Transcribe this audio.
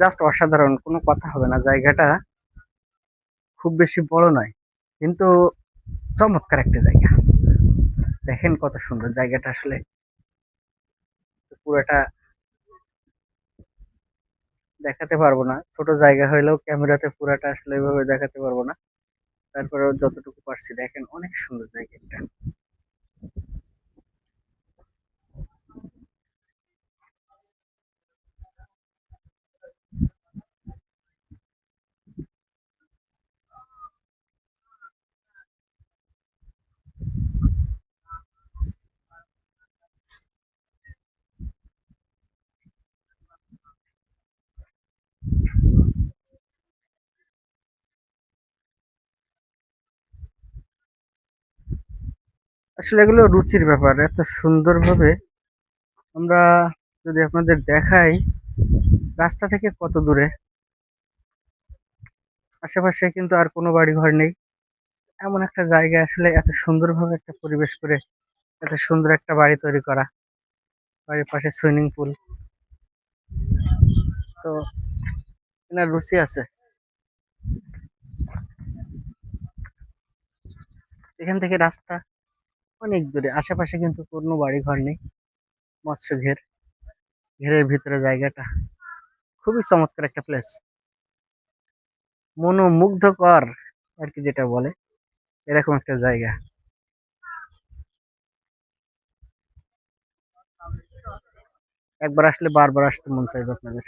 Just অসাধারণ, কোনো কথা হবে না। জায়গাটা খুব বেশি বড় নয়, কিন্তু চমৎকার একটা জায়গা। দেখেন কত সুন্দর জায়গাটা আসলে। পুরোটা দেখাতে পারব না। ছোট জায়গা হইলেও ক্যামেরাতে পুরাটা আসলে এভাবে দেখাতে পারব না। তারপরে যতটুকু পারছি, দেখেন অনেক সুন্দর জায়গা এটা। আসলে এগুলো রুচির ব্যাপার, এত সুন্দরভাবে আমরা যদি আপনাদের দেখাই, রাস্তা থেকে কত দূরে? আশেপাশে কিন্তু আর কোনো বাড়ি ঘর নেই। এমন একটা জায়গা আসলে এত সুন্দরভাবে একটা পরিবেশ করে, এত সুন্দর একটা বাড়ি তৈরি করা। বাড়ির পাশে সুইমিং পুল। তো এনার রুচি আছে। এখান থেকে রাস্তা অনেক দূরে। আশেপাশে কিন্তু কোনো বাড়ি ঘর নেই মৎস্য ঘের ঘেরের ভিতরে জায়গাটা খুবই চমৎকার একটা প্লেস মনোমুগ্ধকর আর কি যেটা বলে, এরকম একটা জায়গা। একবার আসলে বারবার আসতে মন চাইবে আপনাদের।